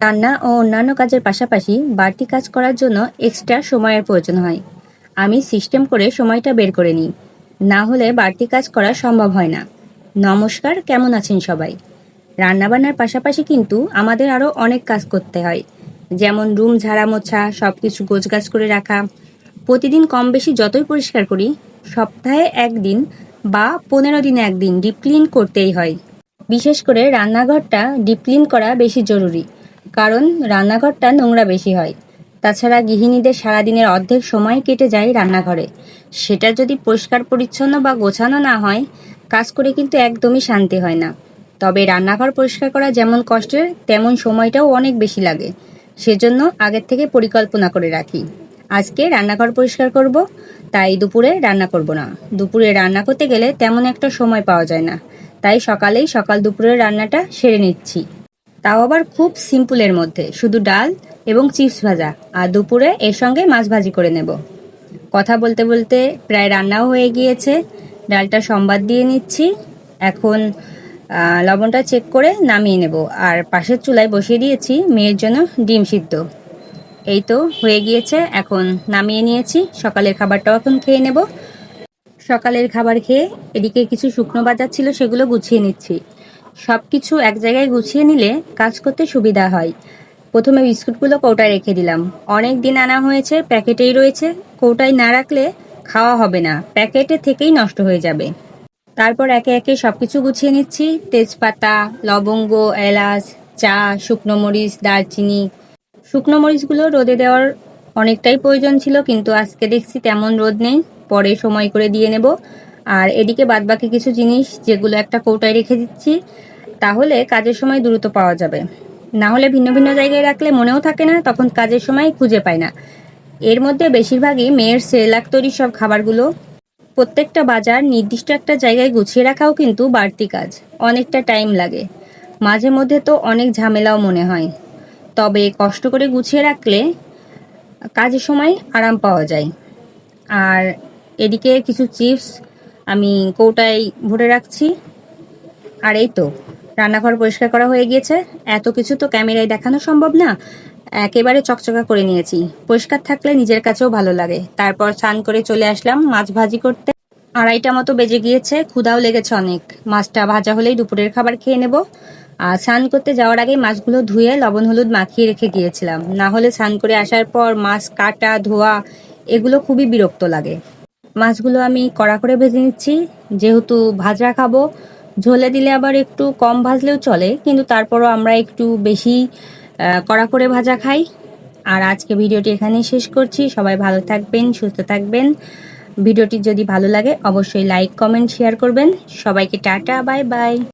রান্না ও অন্যান্য কাজের পাশাপাশি বাড়তি কাজ করার জন্য এক্সট্রা সময়ের প্রয়োজন হয়। আমি সিস্টেম করে সময়টা বের করে নিই। না হলে বাড়তি কাজ করা সম্ভব হয় না। নমস্কার, কেমন আছেন সবাই? রান্নাবান্নার পাশাপাশি কিন্তু আমাদের আরও অনেক কাজ করতে হয়। যেমন রুম ঝাড়া মোছা সব কিছু গোছগাছ করে রাখা। প্রতিদিন কম বেশি যতই পরিষ্কার করি, সপ্তাহে একদিন বা পনেরো দিনে একদিন ডিপ ক্লিন করতেই হয়। বিশেষ করে রান্নাঘরটা ডিপ ক্লিন করা বেশি জরুরি। কারণ রান্নাঘরটা নোংরা বেশি হয়। তাছাড়া গৃহিণীদের সারাদিনের অর্ধেক সময় কেটে যায় রান্নাঘরে। সেটা যদি পরিষ্কার, পরিচ্ছন্ন বা গোছানো না হয়, কাজ করে কিন্তু একদমই শান্তি হয় না। তবে রান্নাঘর পরিষ্কার করা যেমন কষ্টের, তেমন সময়টাও অনেক বেশি লাগে। সেজন্য আগের থেকে পরিকল্পনা করে রাখি। আজকে রান্নাঘর পরিষ্কার করব, তাই দুপুরে রান্না করব না। দুপুরে রান্না করতে গেলে তেমন একটা সময় পাওয়া যায় না। তাই সকালেই সকাল দুপুরের রান্নাটা সেরে নিচ্ছি। তাও আবার খুব সিম্পলের মধ্যে, শুধু ডাল এবং চিপস ভাজা, আর দুপুরে এর সঙ্গে মাছ ভাজি করে নেব। কথা বলতে বলতে প্রায় রান্নাও হয়ে গিয়েছে, ডালটা সম্বাদ দিয়ে নিচ্ছি। এখন লবণটা চেক করে নামিয়ে নেব, আর পাশের চুলায় বসিয়ে দিয়েছি মেয়ের জন্য ডিম সিদ্ধ। এই তো হয়ে গিয়েছে, এখন নামিয়ে নিয়েছি, সকালের খাবারটাও এখন খেয়ে নেব। সকালের খাবার খেয়ে এদিকে কিছু শুকনো বাজার ছিল, সেগুলো গুছিয়ে নিচ্ছি। সব কিছু এক জায়গায় গুছিয়ে নিলে কাজ করতে সুবিধা হয়। প্রথমে বিস্কুটগুলো কৌটায় রেখে দিলাম। অনেক দিন আনা হয়েছে, প্যাকেটেই রয়েছে। কৌটায় না রাখলে খাওয়া হবে না। প্যাকেটে থেকেই নষ্ট হয়ে যাবে। তারপর একে একে সব কিছু গুছিয়ে নিচ্ছি। তেজপাতা, লবঙ্গ, এলাচ, চা, শুকনো মরিচ, দারচিনি। শুকনো মরিচগুলো রোদে দেওয়ার অনেকটাই প্রয়োজন ছিল, কিন্তু আজকে দেখছি তেমন রোদ নেই। পরে সময় করে দিয়ে নেব। আর এদিকে বাদবাকি কিছু জিনিস যেগুলো একটা কৌটায় রেখে দিচ্ছি, তাহলে কাজের সময় দ্রুত পাওয়া যাবে। না হলে ভিন্ন ভিন্ন জায়গায় রাখলে মনেও থাকে না, তখন কাজের সময় খুঁজে পায় না। এর মধ্যে বেশিরভাগই মেয়ের সেলাক তৈরি সব খাবারগুলো, প্রত্যেকটা বাজার নির্দিষ্ট একটা জায়গায় গুছিয়ে রাখাও কিন্তু বাড়তি কাজ, অনেকটা টাইম লাগে। মাঝে মধ্যে তো অনেক ঝামেলাও মনে হয়। তবে কষ্ট করে গুছিয়ে রাখলে কাজের সময় আরাম পাওয়া যায়। আর এদিকে কিছু চিপস আমি কৌটায় ভরে রাখছি। আর এই তো, রান্নাঘর পরিষ্কার করা হয়ে গিয়েছে। এত কিছু তো ক্যামেরায় দেখানো সম্ভব না। একেবারে চকচকা করে নিয়েছি। পরিষ্কার থাকলে নিজের কাছেও ভালো লাগে। তারপর স্নান করে চলে আসলাম মাছ ভাজি করতে। আড়াইটা মতো বেজে গিয়েছে, ক্ষুধাও লেগেছে অনেক। মাছটা ভাজা হলেই দুপুরের খাবার খেয়ে নেব। আর স্নান করতে যাওয়ার আগে মাছগুলো ধুয়ে লবণ হলুদ মাখিয়ে রেখে গিয়েছিলাম। না হলে স্নান করে আসার পর মাছ কাটা, ধোয়া, এগুলো খুবই বিরক্ত লাগে। মাছগুলো আমি কড়া করে ভেজে নিচ্ছি। যেহেতু ভাজা খাব, ঝোলে দিলে আবার একটু কম ভাজলেও চলে, কিন্তু তারপরও আমরা একটু বেশি কড়া করে ভাজা খাই। আর আজকে ভিডিওটি এখানেই শেষ করছি। সবাই ভালো থাকবেন, সুস্থ থাকবেন। ভিডিওটি যদি ভালো লাগে, অবশ্যই লাইক, কমেন্ট, শেয়ার করবেন। সবাইকে টাটা, বাই বাই।